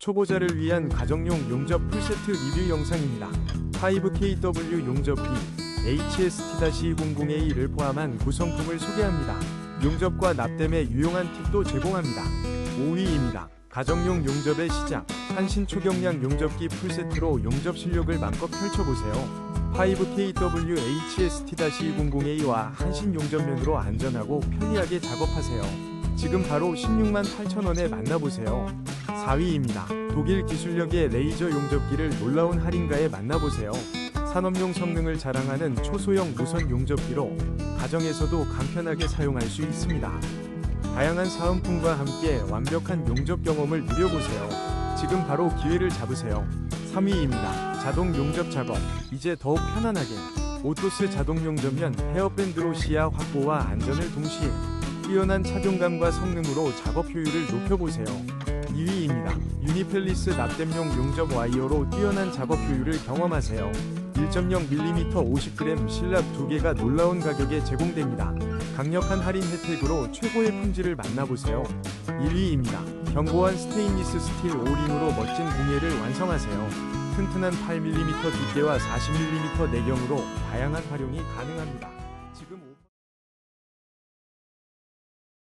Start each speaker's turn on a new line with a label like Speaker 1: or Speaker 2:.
Speaker 1: 초보자를 위한 가정용 용접 풀세트 리뷰 영상입니다. 5KW 용접기 HST-00A를 포함한 구성품을 소개합니다. 용접과 납땜에 유용한 팁도 제공합니다. 5위입니다. 가정용 용접의 시작. 한신 초경량 용접기 풀세트로 용접 실력을 맘껏 펼쳐보세요. 5KW HST-00A와 한신 용접면으로 안전하고 편리하게 작업하세요. 지금 바로 16만 8천원에 만나보세요. 4위입니다. 독일 기술력의 레이저 용접기를 놀라운 할인가에 만나보세요. 산업용 성능을 자랑하는 초소형 무선 용접기로 가정에서도 간편하게 사용할 수 있습니다. 다양한 사은품과 함께 완벽한 용접 경험을 누려보세요. 지금 바로 기회를 잡으세요. 3위입니다. 자동 용접 작업. 이제 더욱 편안하게. 오토스 자동 용접면 헤어밴드로 시야 확보와 안전을 동시에 뛰어난 착용감과 성능으로 작업 효율을 높여보세요. 2위입니다. 유니펠리스 납땜용 용접 와이어로 뛰어난 작업 효율을 경험하세요. 1.0mm 50g 실랍 2개가 놀라운 가격에 제공됩니다. 강력한 할인 혜택으로 최고의 품질을 만나보세요. 1위입니다. 견고한 스테인리스 스틸 오링으로 멋진 공예를 완성하세요. 튼튼한 8mm 두께와 40mm 내경으로 다양한 활용이 가능합니다.